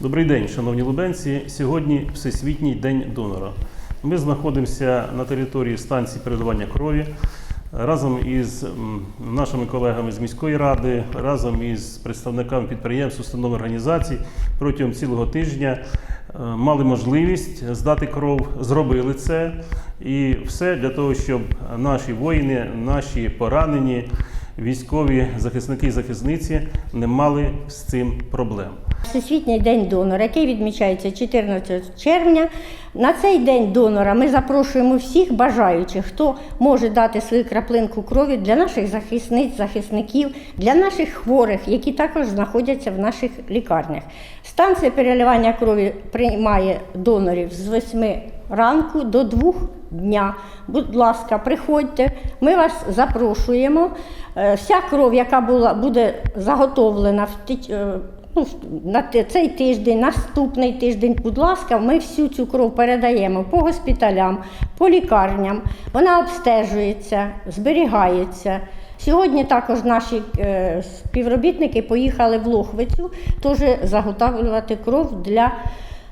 Добрий день, шановні лубенці. Сьогодні Всесвітній день донора. Ми знаходимося на території станції передавання крові разом із нашими колегами з міської ради, разом із представниками підприємств, установ організацій протягом цілого тижня е, мали можливість здати кров, зробили це. І все для того, щоб наші воїни, наші поранені, військові захисники і захисниці не мали з цим проблем. Всесвітній день донора, який відмічається 14 червня. На цей день донора ми запрошуємо всіх бажаючих, хто може дати свою краплинку крові для наших захисниць, захисників, для наших хворих, які також знаходяться в наших лікарнях. Станція переливання крові приймає донорів з 8 ранку до 2 дня. Будь ласка, приходьте, ми вас запрошуємо. Е, Вся кров, яка була, буде заготовлена в е, ну, на цей тиждень, наступний тиждень, будь ласка, ми всю цю кров передаємо по госпіталям, по лікарням. Вона обстежується, зберігається. Сьогодні також наші е, співробітники поїхали в Лохвицю теж заготовлювати кров для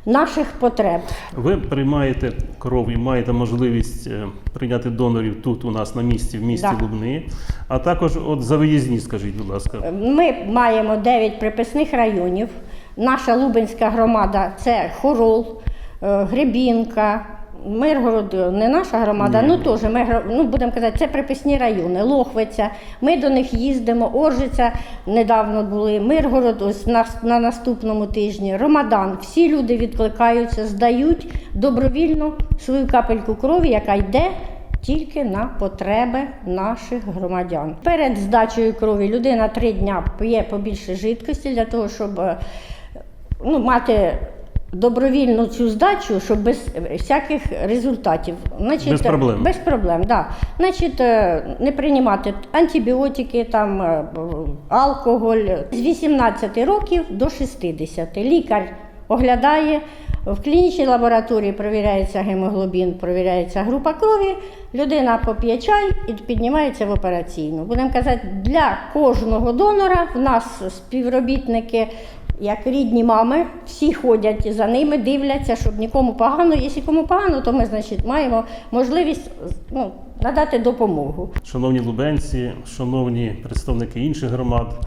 наших потреб. Ви приймаєте кров і маєте можливість е, прийняти донорів тут у нас на місці, в місті Да. Лубни, а також от за виїзні, скажіть, будь ласка. Ми маємо 9 приписних районів. Наша Лубенська громада це Хорол, е, Гребінка. Миргород е, не наша громада, Ні. ну теж ми ну, будемо казати, це приписні райони. Лохвиця. Ми до них їздимо. Оржиця недавно були. Миргород ось на, на наступному тижні. Ромадан. Всі люди відкликаються, здають добровільно свою капельку крові, яка йде тільки на потреби наших громадян. Перед здачею крові людина три дня п'є побільше жидкості для того, щоб е, ну, мати добровільну цю здачу, щоб без всяких результатів. Значить, Без проблем. Без проблем, да. Значить, е, не приймати антибіотики, там, е, алкоголь. З 18 років до 60. Лікар оглядає. В клінічній лабораторії перевіряється гемоглобін, перевіряється група крові, людина поп'є чай і піднімається в операційну. Будемо казати, для кожного донора в нас співробітники, як рідні мами, всі ходять за ними, дивляться, щоб нікому погано. Якщо кому погано, то ми значить, маємо можливість ну, надати допомогу. Шановні лубенці, шановні представники інших громад,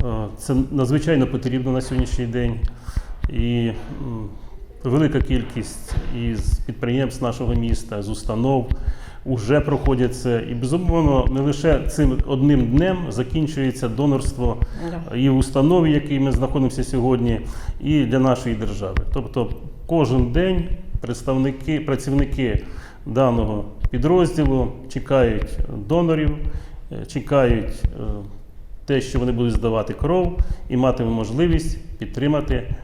е, це надзвичайно потрібно на сьогоднішній день. І велика кількість із підприємств нашого міста, з установ вже проходять це. І безумовно, не лише цим одним днем закінчується донорство і в установі, в якій ми знаходимося сьогодні, і для нашої держави. Тобто кожен день представники, працівники даного підрозділу чекають донорів, чекають е, те, що вони будуть здавати кров, і матиме можливість підтримати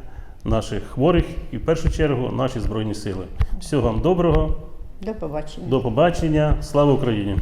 наших хворих і в першу чергу наші збройні сили. Всього вам доброго, До побачення. до побачення, слава Україні!